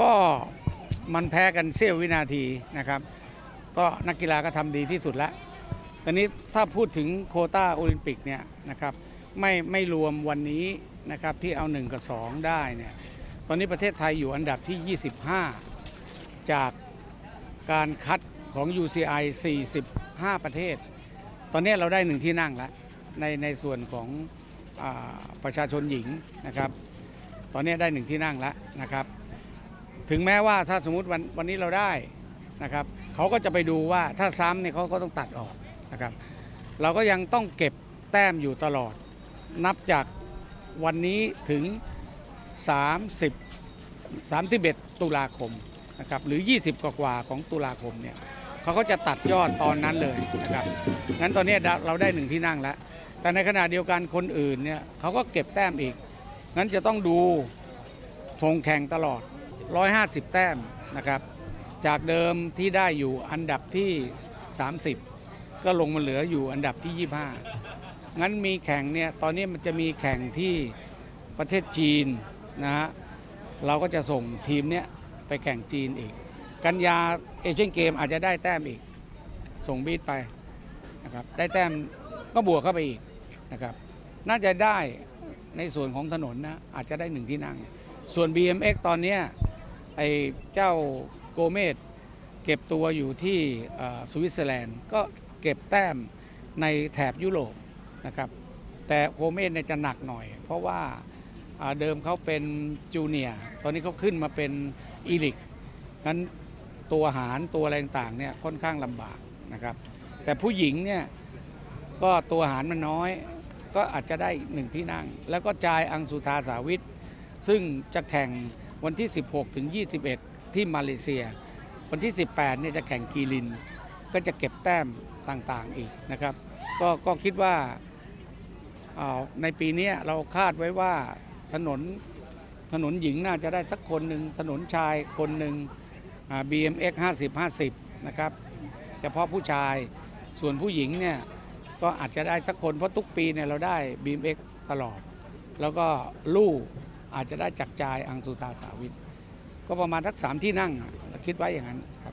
ก็มันแพ้กันเสี้ยววินาทีนะครับ ก็นักกีฬาก็ทำดีที่สุดแล้วตอนนี้ถ้าพูดถึงโคต้าโอลิมปิกเนี่ยนะครับไม่ไม่รวมวันนี้นะครับที่เอา 1 กับ 2 ได้เนี่ยตอนนี้ประเทศไทยอยู่อันดับที่ 25 จากการคัดของ UCI 45 ประเทศ ตอนนี้เราได้หนึ่งที่นั่งแล้วในในส่วนของอประชาชนหญิงนะครับ ตอนนี้ได้หนึ่งที่นั่งแล้วนะครับ ถึงแม้ว่าถ้าสมมติวันวันนี้เราได้นะครับเขาก็จะไปดูว่าถ้าซ้ำเนี่ยเขาก็ต้องตัดออกนะครับ เราก็ยังต้องเก็บแต้มอยู่ตลอด นับจากวันนี้ถึง 30 31 ตุลาคมนะครับหรือ 20 กว่ากว่าของตุลาคมเนี่ยเขาก็จะตัดยอดตอนนั้นเลยนะครับงั้นตอนนี้เราได้หนึ่งที่นั่งแล้ว แต่ในขณะเดียวกันคนอื่นเนี่ยเขาก็เก็บแต้มอีกงั้นจะต้องดูทงแข่งตลอด 150 แต้มนะครับ จากเดิมที่ได้อยู่อันดับที่ 30 ก็ลงมาเหลืออยู่อันดับที่ 25 งั้นมีแข่งเนี่ยตอนนี้มันจะมีแข่งที่ประเทศจีนนะฮะเราก็จะส่งทีมเนี้ยไปแข่งจีนอีก กันยาเอเชียนเกมอาจจะได้แต้มอีก ส่งบีดไปนะครับได้แต้มก็บวกเข้าไปอีกนะครับน่าจะได้ในส่วนของถนนนะอาจจะได้หนึ่งที่นั่ง ส่วน BMX ตอนเนี้ย ไอ้เจ้าโกเมสเก็บตัวอยู่ที่สวิตเซอร์แลนด์ ก็เก็บแต้มในแถบยุโรปนะครับ แต่โกเมสเนี่ยจะหนักหน่อย เพราะว่าเดิมเขาเป็นจูเนียตอนนี้เขาขึ้นมาเป็นอีลิกงั้นตัวหารตัวอะไรต่างเนี่ยค่อนข้างลำบากนะครับ แต่ผู้หญิงเนี่ยก็ตัวหารมันน้อย ก็อาจจะได้หนึ่งที่นั่ง แล้วก็จายอังสุธาสาวิทซึ่งจะแข่ง วันที่ 16 ถึง 21 ที่มาเลเซีย วันที่ 18เนี่ยจะแข่งกีริน ก็จะเก็บแต้มต่างๆอีกนะครับก็ก็คิดว่าในปีนี้เราคาดไว้ว่าถนนถนนหญิงน่าจะได้สักคนหนึ่งถนนชายคนหนึ่ง BMX 50 50 นะครับเฉพาะผู้ชายส่วนผู้หญิงเนี่ยก็อาจจะได้สักคนเพราะทุกปีเนี่ยเราได้ BMX ตลอด แล้วก็ลู่ อาจจะได้จักจายอังสุตาสาวิทก็ประมาณทักสามที่นั่งเราคิดไว้อย่างนั้นครับ